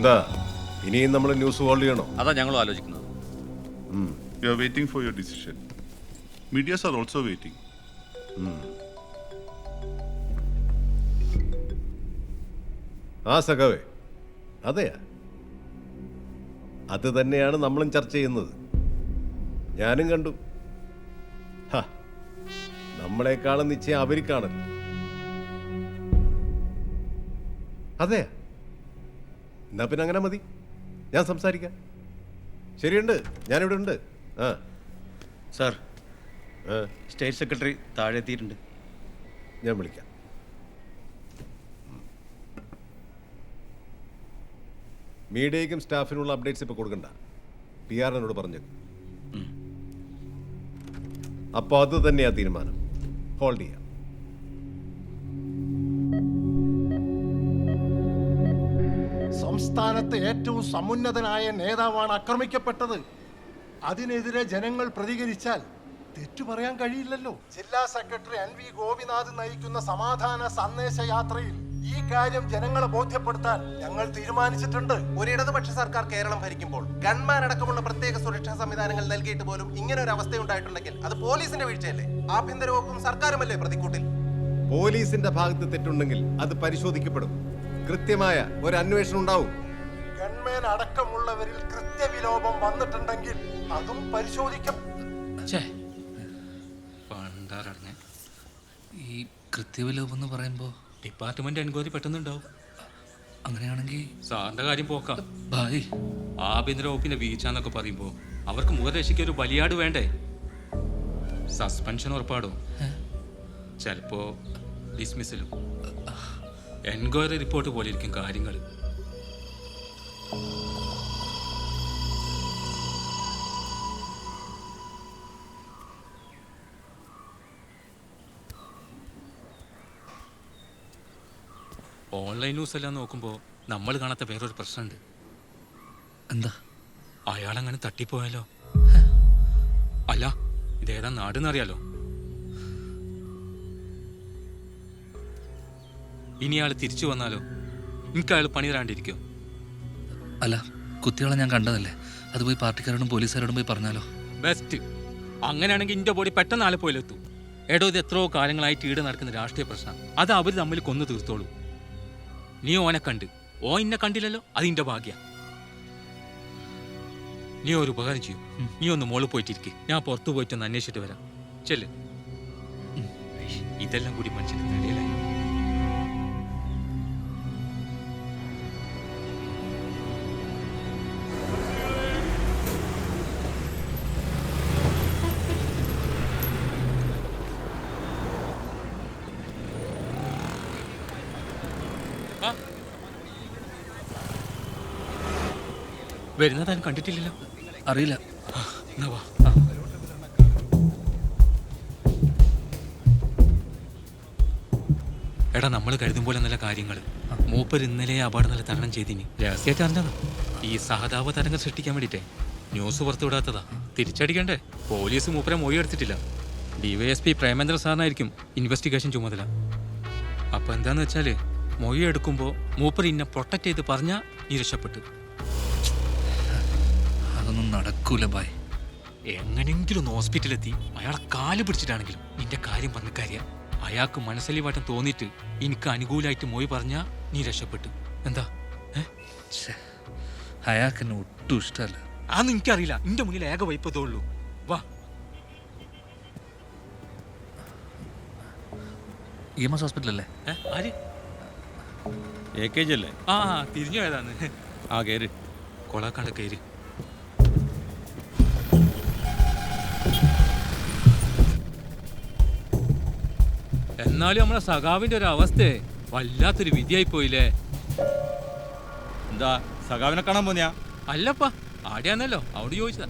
എന്താ? ഇനിയും നമ്മൾ ന്യൂസ് ഹോൾഡ് ചെയ്യണോ? അതാ ഞങ്ങളും ആലോചിക്കുന്നത്. You are waiting for your decision Medias are also waiting ആ സഖാവേ. അതെയാ? അത് തന്നെയാണ് നമ്മളും ചർച്ച ചെയ്യുന്നത്. ഞാനും കണ്ടു. ഹ, നമ്മളെക്കാളും നിശ്ചയം അവർക്കാണല്ലോ അതെയാ? എന്നാ പിന്നെ അങ്ങനെ മതി. ഞാൻ സംസാരിക്കാം. ശരിയുണ്ട്? ഞാനിവിടെ ഉണ്ട്. ആ. സാർ ആ, സ്റ്റേറ്റ് സെക്രട്ടറി താഴെ എത്തിയിട്ടുണ്ട് ഞാൻ വിളിക്കാം. മീഡിയയ്ക്കും സ്റ്റാഫിനുള്ള അപ്ഡേറ്റ്സ് ഇപ്പോൾ കൊടുക്കണ്ട. പി ആർ എന്നോട് പറഞ്ഞു അപ്പോൾ അത് തന്നെയാ തീരുമാനം. ഹോൾഡ് ചെയ്യാം. സംസ്ഥാനത്തെ ഏറ്റവും സമുന്നതനായ നേതാവാണ് ആക്രമിക്കപ്പെട്ടത്. അതിനെതിരെ ജനങ്ങൾ പ്രതികരിച്ചാൽ തെറ്റു പറയാൻ കഴിയില്ലല്ലോ. ജില്ലാ സെക്രട്ടറി എൻ വി ഗോപിനാഥ് നയിക്കുന്ന സമാധാന സന്ദേശ യാത്രയിൽ ഈ കാര്യം ജനങ്ങളെ ബോധ്യപ്പെടുത്താൻ ഞങ്ങൾ തീരുമാനിച്ചിട്ടുണ്ട്. ഒരു ഇടതുപക്ഷ സർക്കാർ കേരളം ഭരിക്കുമ്പോൾ ഗൺമാൻ അടക്കമുള്ള പ്രത്യേക സുരക്ഷാ സംവിധാനങ്ങൾ നൽകിയിട്ട് പോലും ഇങ്ങനെ ഒരു അവസ്ഥ ഉണ്ടായിട്ടുണ്ടെങ്കിൽ അത് പോലീസിന്റെ വീഴ്ചയല്ലേ? ആഭ്യന്തര വകുപ്പും സർക്കാരുമല്ലേ പ്രതിക്കൂട്ടിൽ? പോലീസിന്റെ ഭാഗത്ത് തെറ്റുണ്ടെങ്കിൽ അത് പരിശോധിക്കപ്പെടും. കൃത്യമായ ഒരു അന്വേഷണം ഉണ്ടാവും. ഗൺമാൻ അടക്കമുള്ളവരിൽ കൃത്യവിലോപം വന്നിട്ടുണ്ടെങ്കിൽ അതും പരിശോധിക്കും. പണ്ടാറടങ്ങ ഈ കൃത്യവിലോപം എന്ന് പറയുമ്പോൾ ഡിപ്പാർട്ട്മെന്റ് എൻക്വയറി പെട്ടെന്നുണ്ടാവും. അങ്ങനെയാണെങ്കിൽ സാറിന്റെ കാര്യം പോക്കാം. ഭായ് ആഭ്യന്തര വകുപ്പിന്റെ വീഴ്ച എന്നൊക്കെ പറയുമ്പോ അവർക്ക് മുഖരക്ഷയ്ക്ക് ഒരു ബലിയാട് വേണ്ടേ? സസ്പെൻഷൻ ഉറപ്പാടോ. ചിലപ്പോ ഡിസ്മിസിലും. എൻക്വയറി റിപ്പോർട്ട് പോലെ ഇരിക്കും കാര്യങ്ങൾ ഓൺലൈൻ ന്യൂസ് എല്ലാം നോക്കുമ്പോൾ നമ്മൾ കാണാത്ത വേറൊരു പ്രശ്നമുണ്ട്. എന്താ? അയാളങ്ങനെ തട്ടിപ്പോയാലോ? അല്ല ഇതേതാ നാടെന്നറിയാലോ? ഇനി അയാൾ തിരിച്ചു വന്നാലോ? എനിക്ക് അയാൾ പണി തരാണ്ടിരിക്കോ? അല്ല കുത്തികളെ ഞാൻ കണ്ടതല്ലേ? അത് പോയി പാർട്ടിക്കാരോടും പോലീസുകാരോടും പോയി പറഞ്ഞാലോ? ബെസ്റ്റ് അങ്ങനെയാണെങ്കിൽ ഇന്റെ ബോഡി പെട്ടെന്ന് ആലപ്പോയിലെത്തും എടോ ഇത് എത്രയോ കാലങ്ങളായിട്ട് ഈട് നടക്കുന്ന രാഷ്ട്രീയ പ്രശ്നം. അത് അവർ തമ്മിൽ കൊന്നു തീർത്തോളൂ. നീ ഓനെ കണ്ട്. ഓ ഇന്നെ കണ്ടില്ലല്ലോ? അത് ഇന്റെ ഭാഗ്യ. നീ ഒരു ഉപകാരം ചെയ്യും. നീ ഒന്ന് മോൾ പോയിട്ടിരിക്കെ. ഞാൻ പുറത്തു പോയിട്ട് ഒന്ന് അന്വേഷിച്ചിട്ട് വരാം. ചെല്ല്. ഇതെല്ലാം കൂടി മനുഷ്യന് തലയിലായി. വരുന്നതാരും കണ്ടിട്ടില്ലല്ലോ. അറിയില്ല. എന്നാ വാ. എടാ നമ്മൾ കരുതും പോലെ നല്ല കാര്യങ്ങൾ മൂപ്പർ ഇന്നലെ അപകടം നല്ല തരണം ചെയ്തിനി. രഹസ്യമായിട്ട് അറിഞ്ഞതാ? ഈ സഹതാപ തരംഗം സൃഷ്ടിക്കാൻ വേണ്ടിട്ടേ ന്യൂസ് പുറത്തുവിടാത്തതാ തിരിച്ചടിക്കണ്ടേ? പോലീസ് മൂപ്പരെ മൊഴി എടുത്തിട്ടില്ല. ഡിവൈഎസ്പി പ്രേമേന്ദ്ര സാറിനായിരിക്കും ഇൻവെസ്റ്റിഗേഷൻ ചുമതല. അപ്പൊ എന്താന്ന് വെച്ചാൽ മൊഴി എടുക്കുമ്പോ മൂപ്പർ ഇന്നെ പ്രൊട്ടക്ട് ചെയ്ത് പറഞ്ഞാ നീ രക്ഷപ്പെട്ടു. നടക്കൂല ഭായ് എങ്ങനെങ്കിലും ഒന്ന് ഹോസ്പിറ്റലെത്തി അയാളെ കാൽ പിടിച്ചിട്ടാണെങ്കിലും നിന്റെ കാര്യം പറഞ്ഞ കാര്യം അയാൾക്ക് മനസ്സലിവാട്ടം തോന്നിയിട്ട് എനിക്ക് അനുകൂലമായിട്ട് മോയി പറഞ്ഞാ നീ രക്ഷപ്പെട്ടു. എന്താ? അയാൾക്ക് എന്നെ ഒട്ടും ഇഷ്ടമല്ല. അതൊന്നും എനിക്കറിയില്ല. നിന്റെ മുന്നിൽ ഏക വൈപ്പതേ ഉള്ളൂ. വാ. ഇ എം എസ് ഹോസ്പിറ്റലല്ലേ? ഏ ആര്? എ കെ ജി അല്ലേ? ആ തിരിഞ്ഞു പോയതാന്ന് ആ കയറി കൊളാക്കാണ്ട് കയറി എന്നാലും നമ്മളെ സഖാവിന്റെ ഒരു അവസ്ഥയെ വല്ലാത്തൊരു വിധിയായി പോയില്ലേ എന്താ സഖാവിനെ കാണാൻ പോന്നിയാ? അല്ലപ്പാ ആടെയാന്നല്ലോ അവിടെ ചോദിച്ചതാ.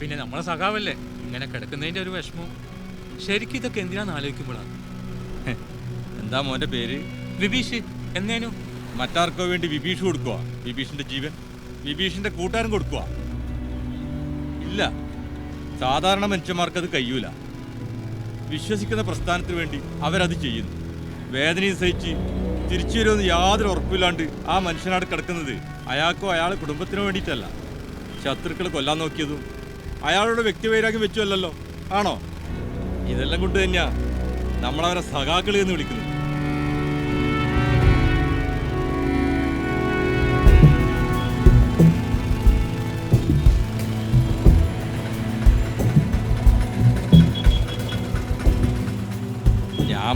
പിന്നെ നമ്മളെ സഖാവല്ലേ ഇങ്ങനെ കിടക്കുന്നതിന്റെ ഒരു വിഷമവും ശരിക്കും ഇതൊക്കെ എന്തിനാന്ന് ആലോചിക്കുമ്പോഴാണ് എന്താ മോന്റെ പേര്? വിഭീഷ് എന്നേനു? മറ്റാർക്കോ വേണ്ടി വിഭീഷ് കൊടുക്കുക വിഭീഷിന്റെ ജീവൻ? വിഭീഷിന്റെ കൂട്ടുകാരൻ കൊടുക്കുക ഇല്ല. സാധാരണ മനുഷ്യന്മാർക്ക് അത് കഴിയൂല. വിശ്വസിക്കുന്ന പ്രസ്ഥാനത്തിന് വേണ്ടി അവരത് ചെയ്യുന്നു. വേദനയും സഹിച്ച് തിരിച്ചു വരുമെന്ന് യാതൊരു ഉറപ്പില്ലാണ്ട് ആ മനുഷ്യനാട് കിടക്കുന്നത് അയാൾക്കോ അയാളെ കുടുംബത്തിനോ വേണ്ടിയിട്ടല്ല. ശത്രുക്കൾ കൊല്ലാൻ നോക്കിയതും അയാളുടെ വ്യക്തിവൈരാഗ്യം വെച്ചുമല്ലല്ലോ ആണോ? ഇതെല്ലാം കൊണ്ട് തന്നെയാ നമ്മളവരെ സഖാക്കളി എന്ന് വിളിക്കുന്നത്.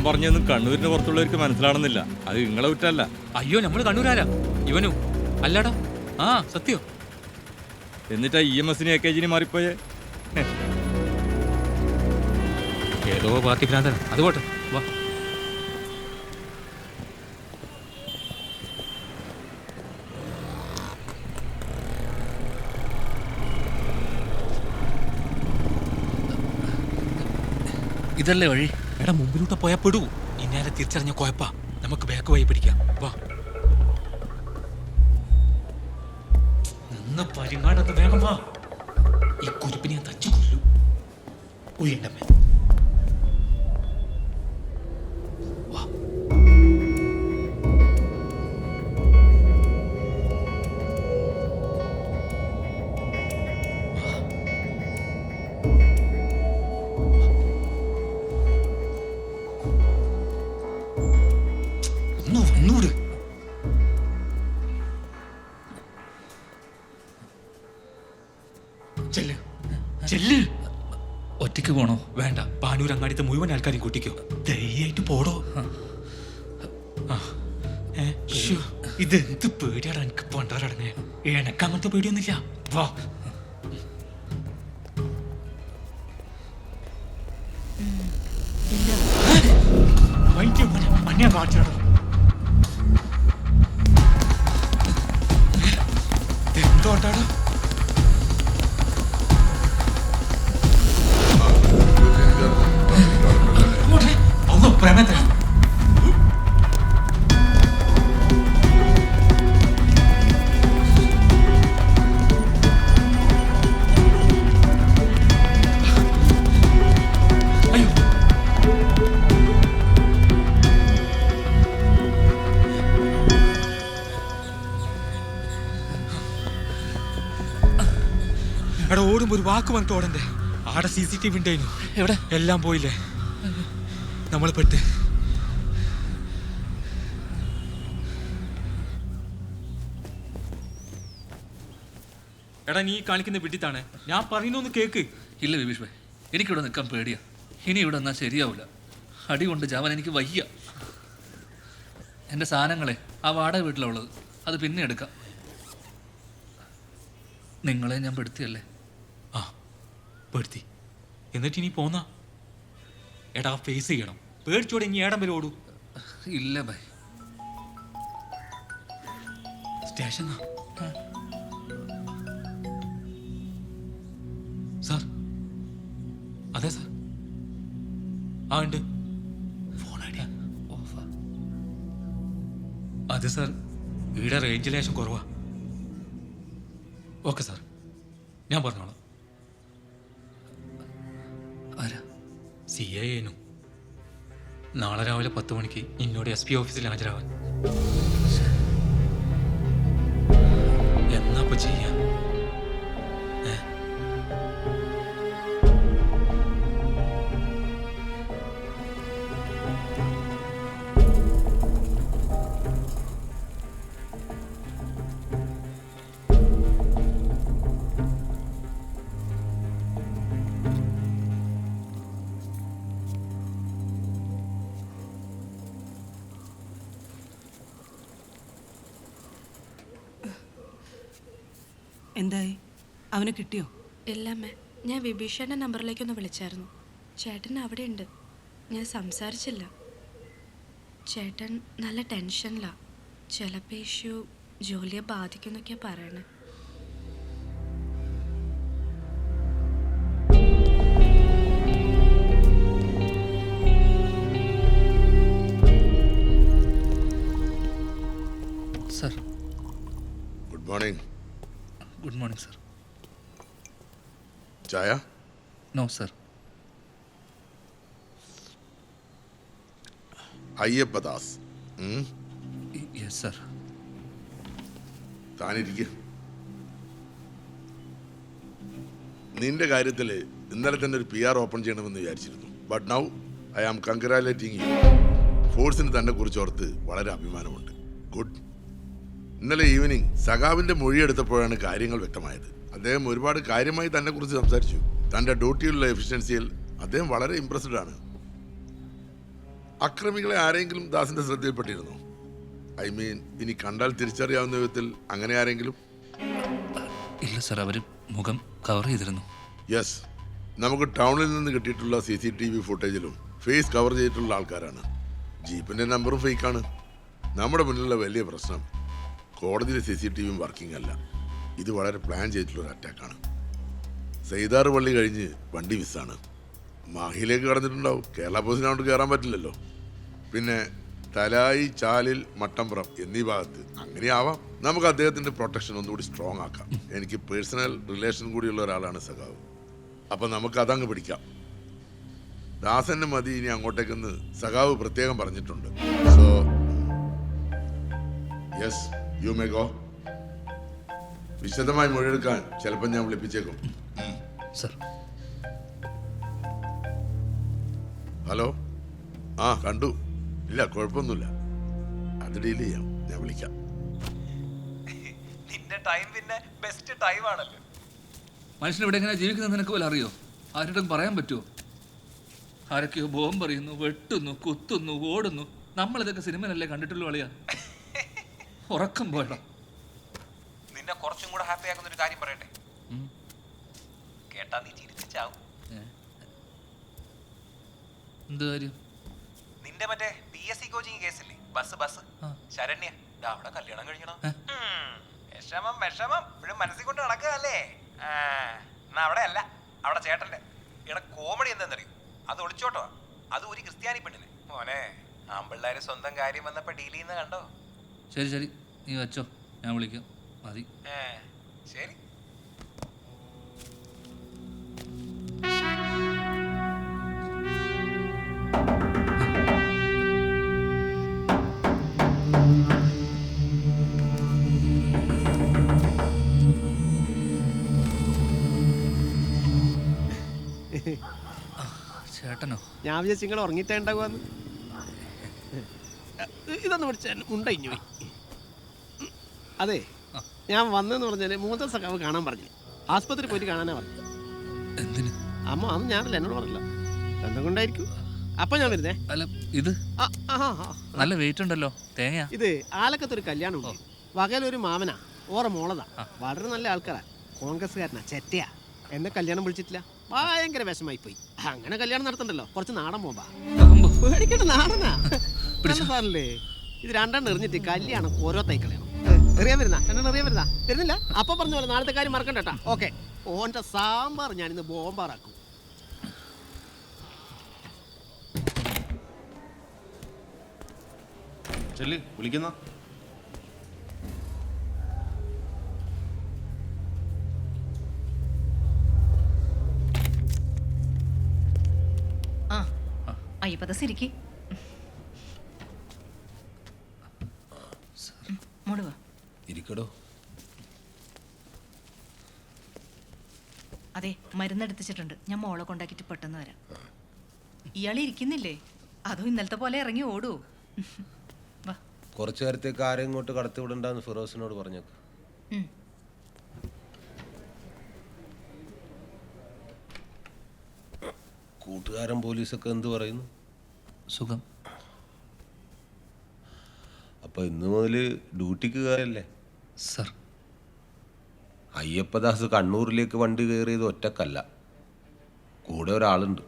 ഞാൻ പറഞ്ഞൊന്നും കണ്ണൂരിന് പുറത്തുള്ളവർക്ക് മനസ്സിലാണെന്നില്ല. അത് നിങ്ങളെ വിട്ടല്ല അയ്യോ നമ്മൾ കണ്ണൂരാരാ? ഇവനു. അല്ലടാ. ആ സത്യോ. എന്നിട്ടാ ഇ എം എസിന് എ കെ ജിന് മാറിപ്പോയേ? ഏതോ പാർട്ടി ഭ്രാന്തൻ. അത് പോട്ടെ. വാ. ഇതല്ലേ വഴി? എടാ മുമ്പിലൂടെ പോയാ പെടൂ. ഇന്നാലെ തിരിച്ചറിഞ്ഞ കുഴപ്പാ. നമുക്ക് ബാക്ക് വഴി പിടിക്കാം. വാ. നിന്ന് പരിങ്ങാടത്ത് വേഗം വാ. ഈ കുരിപ്പിനെ തച്ചു കൊല്ലു ഉയണ്ടമ്മേ മുഴുവൻ ആൾക്കാരും കൂട്ടിക്കോ. ധൈര്യമായിട്ട് പോടോ. ഇത് എന്ത് പേടിയാണ് എനിക്ക് പണ്ടാറടങ്ങേ എനക്ക് അങ്ങനത്തെ പേടിയൊന്നുമില്ല. വാ. വൈദ്യം മഞ്ഞ കാണിച്ചാടോ വാക്ക് ഓടണ്ടേ? ആടെ സി സി ടി വി ഉണ്ടായിരുന്നു എവിടെ? എല്ലാം പോയില്ലേ? നമ്മൾ പെട്ട്. എടാ നീ കാണിക്കുന്ന വിട്ടിത്താണ് ഞാൻ പറയുന്നൊന്ന് കേക്ക്. ഇല്ല വിഭീഷ് ഭായ്. എനിക്കിവിടെ നിൽക്കാൻ പേടിയാ. ഇനി ഇവിടെ നിന്നാൽ ശരിയാവില്ല അടി കൊണ്ട് ജാവാൻ എനിക്ക് വയ്യ. എന്റെ സാധനങ്ങളെ ആ വാടക വീട്ടിലുള്ളത് അത് പിന്നെ എടുക്കാം. നിങ്ങളെ ഞാൻ പെടുത്തിയല്ലേ? പെടുത്തി എന്നിട്ട് ഇനി പോന്നാ? എടാ ഫേസ് ചെയ്യണം. പേടിച്ചോടെ ഇനി ഏടം വരെ ഓടൂ. ഇല്ല ബൈ. Station sir. അതെ സാർ. ആ ഉണ്ട്. ഫോൺ ഐഡിയ ഓഫാ. അതെ സാർ. ഇവിടെ റേഞ്ച് ലേശം കുറവാ. Okay sir. ഞാൻ പറഞ്ഞോളാം. ആരാ? സി ഐ നാളെ രാവിലെ പത്ത് മണിക്ക് ഇന്നോട് എസ് പി ഓഫീസിൽ ഹാജരാവാൻ. എന്നാ ഇപ്പൊ എന്തായി? അവനെ കിട്ടിയോ? ഇല്ലമ്മേ ഞാൻ വിഭീഷണന്റെ നമ്പറിലേക്കൊന്ന് വിളിച്ചായിരുന്നു. ചേട്ടൻ അവിടെ ഉണ്ട് ഞാൻ സംസാരിച്ചില്ല. ചേട്ടൻ നല്ല ടെൻഷനിലാണ് ചിലപ്പോൾ ഇഷ്യൂ ജോലിയെ ബാധിക്കുന്നൊക്കെയാണ് പറയണേ. ചായ? No sir. Ayyappadas? Yes sir. താനിരിക്കുക നിന്റെ കാര്യത്തിൽ ഇന്നലെ തന്നെ ഒരു പി ആർ ഓപ്പൺ ചെയ്യണമെന്ന് വിചാരിച്ചിരുന്നു. But now I am congratulating you ഫോഴ്സിന് തന്നെ കുറിച്ച് ഓർത്ത് വളരെ അഭിമാനമുണ്ട്. ഗുഡ് ഇന്നലെ ഈവനിങ് സഖാവിന്റെ മൊഴിയെടുത്തപ്പോഴാണ് കാര്യങ്ങൾ വ്യക്തമായത്. അദ്ദേഹം ഒരുപാട് കാര്യമായി തന്നെ കുറിച്ച് സംസാരിച്ചു. തന്റെ ഡ്യൂട്ടിയിലുള്ള എഫിഷ്യൻസിയിൽ അദ്ദേഹം വളരെ ഇംപ്രസ്ഡ് ആണ്. അക്രമികളെ ആരെങ്കിലും ദാസിന്റെ ശ്രദ്ധയിൽപ്പെട്ടിരുന്നു? ഐ മീൻ ഇനി കണ്ടാൽ തിരിച്ചറിയാവുന്ന വിധത്തിൽ അങ്ങനെ ആരെങ്കിലും? ഇല്ല സർ അവർ മുഖം കവർ ചെയ്തിരുന്നു. യെസ് നമുക്ക് ടൗണിൽ നിന്ന് കിട്ടിയിട്ടുള്ള സി സി ടി വി ഫുട്ടേജിലും ഫേസ് കവർ ചെയ്തിട്ടുള്ള ആൾക്കാരാണ്. ജീപ്പിന്റെ നമ്പറും ഫേക്കാണ്. നമ്മുടെ മുന്നിലുള്ള വലിയ പ്രശ്നം കോടതിയിലെ സി സി ടി വിയും വർക്കിംഗ് അല്ല. ഇത് വളരെ പ്ലാൻ ചെയ്തിട്ടുള്ള ഒരു അറ്റാക്കാണ്. സെയ്താറ് പള്ളി കഴിഞ്ഞ് വണ്ടി മിസ്സാണ്. മാഹിയിലേക്ക് കടന്നിട്ടുണ്ടാവും. കേരള പോലീസിന് അങ്ങോട്ട് കയറാൻ പറ്റില്ലല്ലോ. പിന്നെ തലായി ചാലിൽ മട്ടമ്പുറം എന്നീ ഭാഗത്ത് അങ്ങനെയാവാം നമുക്ക് അദ്ദേഹത്തിന്റെ പ്രൊട്ടക്ഷൻ ഒന്നുകൂടി സ്ട്രോങ് ആക്കാം. എനിക്ക് പേഴ്സണൽ റിലേഷൻ കൂടിയുള്ള ഒരാളാണ് സഖാവ്. അപ്പം നമുക്ക് അതങ്ങ് പിടിക്കാം. ദാസന് മതി ഇനി അങ്ങോട്ടേക്കെന്ന് സഖാവ് പ്രത്യേകം പറഞ്ഞിട്ടുണ്ട്. So yes you may go വിശദമായി മൊഴിയെടുക്കാൻ ചിലപ്പോൾ ഞാൻ വിളിപ്പിച്ചേക്കും. സർ. ഹലോ? ആ കണ്ടു. ഇല്ല കുഴപ്പമൊന്നുമില്ല. അത് ഡീൽ ചെയ്യാം. ഞാൻ വിളിക്കാം. നിന്റെ ടൈം പിന്നെ ബെസ്റ്റ് ടൈം ആണല്ലോ മനുഷ്യൻ ഇവിടെ എങ്ങനെ ജീവിക്കുന്നത് നിനക്ക് പോലും അറിയോ? ആരോടും പറയാൻ പറ്റുമോ ആരൊക്കെയോ ബോം പറയുന്നു വെട്ടുന്നു കുത്തുന്നു ഓടുന്നു. നമ്മളിതൊക്കെ സിനിമയിലല്ലേ കണ്ടിട്ടുള്ളൂ അളിയാ. ഉറക്കം പോയടാ. നിന്നെ കുറച്ചും കൂടെ ഹാപ്പി ആക്കുന്ന ഒരു കാര്യം പറയട്ടെ. കേട്ടാ നീ ചിരിച്ചാവും എന്ത് കാര്യം? നിന്റെ മറ്റേ പി എസ് സി കോച്ചിങ് കേസില്ലേ ബസ് ബസ്. ശരണ്യ അവിടെ കല്യാണം കഴിക്കണം? വിഷമം വിഷമം. ഇപ്പോഴും മനസ്സിൽ കൊണ്ട് നടക്കുകയല്ലേ? എന്നാ അവിടെ അല്ല അവിടെ ചേട്ടന്റെ. ഇവിടെ കോമഡി എന്താണെന്നറിയോ അത് ഒളിച്ചോട്ടോ. അത് ഒരു ക്രിസ്ത്യാനി പെണ്ണിനെ. മോനെ ആമ്പിള്ളേര് സ്വന്തം കാര്യം വന്നപ്പോ ഡീൽ ചെയ്യുന്ന കണ്ടോ? ശരി ശരി. നീ വെച്ചോ. ഞാൻ വിളിക്കാം. മതി. ശരി. ചേട്ടനോ? ഞാൻ വിചാരിച്ചു നിങ്ങൾ ഉറങ്ങിയിട്ടേ ഉണ്ടാകുമെന്ന് ഇതൊന്ന് പിടിച്ച ഉണ്ടഴിഞ്ഞു പോയി. അതെ ഞാൻ വന്നെന്ന് പറഞ്ഞാൽ മൂത്ത സഖാവ് കാണാൻ പറഞ്ഞു. ആസ്പത്രി പോയിട്ട് കാണാനാ പറഞ്ഞു. എന്തിന്? അമ്മ അന്ന് ഞാനല്ല എന്നോട് പറഞ്ഞില്ല. എന്തും കൊണ്ടായിരിക്കും അപ്പൊ ഞാൻ വരുന്നേ. അല്ല ഇത്. നല്ല വെയിറ്റ് ഉണ്ടല്ലോ തേങ്ങ ഇത് ആലക്കത്തൊരു കല്യാണം ഉണ്ട് വകയിലൊരു മാമനാ ഓറ മോളതാ. വളരെ നല്ല ആൾക്കാരാ. കോൺഗ്രസ്സുകാരനാ ചെറ്റയാ. എന്നെ കല്യാണം വിളിച്ചിട്ടില്ല. ഭയങ്കര വിഷമായി പോയി അങ്ങനെ കല്യാണം നടത്തണ്ടല്ലോ. കുറച്ച് നാടൻ പോകാ പേടിക്കണ്ട നാടനാ. സാറല്ലേ ഇത് രണ്ടെണ്ണം എറിഞ്ഞിട്ട് കല്യാണം ഓരോ തൈക്കളയണം എറിയാൻ വരുന്ന? കണ്ണൻ എറിയാൻ വരുന്ന? വരുന്നില്ല? അപ്പൊ പറഞ്ഞ പോലെ നാളത്തെ കാര്യം മറക്കണ്ടട്ടാ ഓക്കെ. ഓന്റെ സാമ്പാർ ഞാൻ ഇന്ന് ബോംബാറാക്കും. ചെല്ലി വിളിക്കുന്ന? ആ അയ്യപ്പത സിരിക്കി. മരുന്നെടുത്തിച്ചിട്ടുണ്ട്. ഞാൻ മോളെ കൊണ്ടാക്കിയിട്ട് പെട്ടെന്ന് വരാം. ഇയാൾ ഇരിക്കുന്നില്ലേ? അതും ഇന്നലത്തെ പോലെ ഇറങ്ങി ഓടൂ. വാ. കുറച്ചു നേരത്തേക്ക് ആരെയും ഇങ്ങോട്ട് കടത്തി വിടണ്ടെന്ന് ഫിറോസിനോട് പറഞ്ഞേക്ക്. കൂട്ടുകാരൻ പോലീസൊക്കെ എന്ത് പറയുന്നു? സുഖം. അപ്പൊ ഇന്ന് മുതൽ ഡ്യൂട്ടിക്ക് കയറല്ലേ സർ അയ്യപ്പദാസ് കണ്ണൂരിലേക്ക് വണ്ടി കയറിയത് ഒറ്റക്കല്ല. കൂടെ ഒരാളുണ്ട്.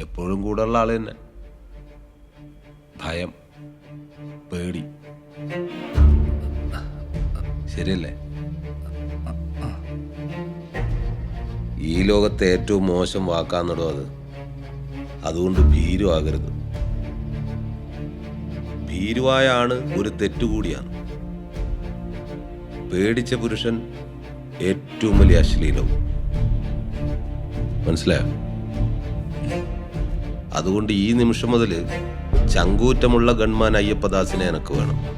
എപ്പോഴും കൂടെ ഉള്ള ആൾ തന്നെ. ഭയം പേടി. ശരിയല്ലേ? ഈ ലോകത്തെ ഏറ്റവും മോശം വാക്കാന്നിടോ അത്. അതുകൊണ്ട് ഭീരു ആകരുത് ഭീരുവായ ആണ് ഒരു തെറ്റുകൂടിയാണ്. പേടിച്ച പുരുഷൻ ഏറ്റവും വലിയ അശ്ലീലവും. മനസ്സിലായോ? അതുകൊണ്ട് ഈ നിമിഷം മുതൽ ചങ്കൂറ്റമുള്ള ഗൺമാൻ അയ്യപ്പദാസിനെ എനക്ക് വേണം.